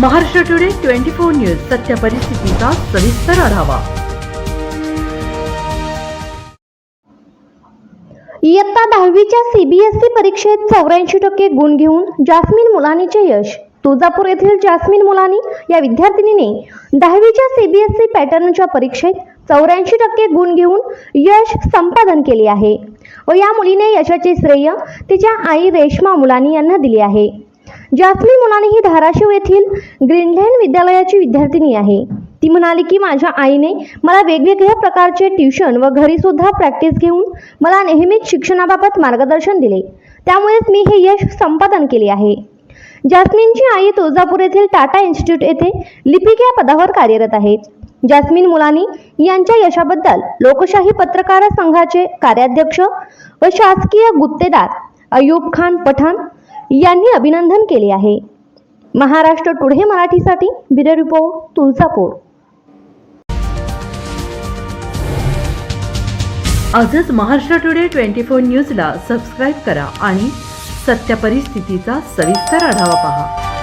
Maharashtra today twenty four news सत्य परिस्थितीचा सविस्तर आढावा. इयत्ता दहावीच्या सीबीएसई परीक्षेत चौऱ्याऐंशी टक्के गुण घेऊन जास्मिन मुलानीचे यश. तुळजापूर येथील जास्मिन मुलानी या विद्यार्थिनीने दहावीच्या सीबीएसई पॅटर्नच्या परीक्षेत चौऱ्याऐंशी टक्के गुण घेऊन यश संपादन केले आहे. व या मुलीने यशाचे श्रेय तिच्या आई रेश्मा मुलानी यांना दिले आहे. जास्मिन मुलानी ही धाराशिव येथील ग्रीनलँड विद्यालयाची विद्यार्थिनी आहे. ती म्हणाली की माझ्या आईने मला वेगवेगळ्या प्रकारचे ट्युशन व घरी सुद्धा प्रॅक्टिस घेऊन मला नेहमीच शिक्षणाबाबत मार्गदर्शन दिले. त्यामुळेच मी हे यश संपादन केले आहे. जास्मिनची आई तुळजापूर येथील टाटा इन्स्टिट्यूट येथे लिपिक या पदावर कार्यरत आहेत. जास्मिन मुलानी यांच्या यशाबद्दल लोकशाही पत्रकार संघाचे कार्याध्यक्ष व शासकीय गुत्तेदार अयूब खान पठाण यांनी अभिनंदन केले आहे. महाराष्ट्र टुडे मराठीसाठी ब्युरो रिपोर्ट तुळजापूर. आजच महाराष्ट्र टुडे ट्वेंटी फोर न्यूजला सबस्क्राईब करा आणि सत्य परिस्थितीचा सविस्तर आढावा पहा.